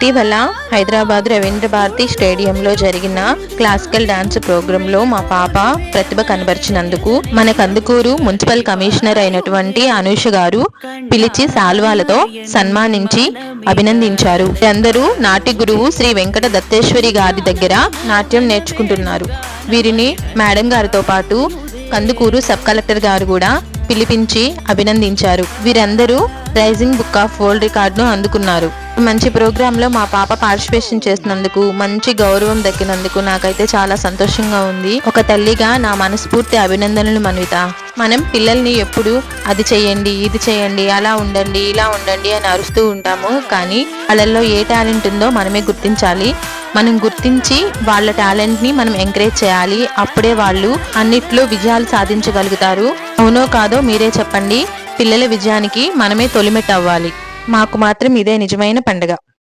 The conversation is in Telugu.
ఇటీవల హైదరాబాద్ రవీంద్ర భారతి స్టేడియంలో జరిగిన క్లాసికల్ డాన్స్ ప్రోగ్రామ్లో మా పాప ప్రతిభ కనబరిచినందుకు మన కందుకూరు మున్సిపల్ కమిషనర్ అయినటువంటి అనూష గారు పిలిచి శాల్వాలతో సన్మానించి అభినందించారు. అందరూ నాట్య గురువు శ్రీ వెంకట దత్తేశ్వరి గారి దగ్గర నాట్యం నేర్చుకుంటున్నారు. వీరిని మేడం గారితో పాటు కందుకూరు సబ్ కలెక్టర్ గారు కూడా పిలిపించి అభినందించారు. వీరందరూ రైజింగ్ బుక్ ఆఫ్ వరల్డ్ రికార్డును అందుకున్నారు. మంచి ప్రోగ్రామ్లో మా పాప పార్టిసిపేషన్ చేసినందుకు మంచి గౌరవం దక్కినందుకు నాకైతే చాలా సంతోషంగా ఉంది. ఒక తల్లిగా నా మనస్ఫూర్తి అభినందనలు మన్విత. మనం పిల్లల్ని ఎప్పుడు అది చేయండి ఇది చేయండి అలా ఉండండి ఇలా ఉండండి అని అరుస్తూ ఉంటాము. కానీ వాళ్ళల్లో ఏ టాలెంట్ ఉందో మనమే గుర్తించాలి. మనం గుర్తించి వాళ్ళ టాలెంట్ని మనం ఎంకరేజ్ చేయాలి. అప్పుడే వాళ్ళు అన్నిట్లో విజయాలు సాధించగలుగుతారు. అవునో కాదో మీరే చెప్పండి. పిల్లల విజయానికి మనమే తొలిమెట్ అవ్వాలి. మాకు మాత్రం ఇదే నిజమైన పండుగ.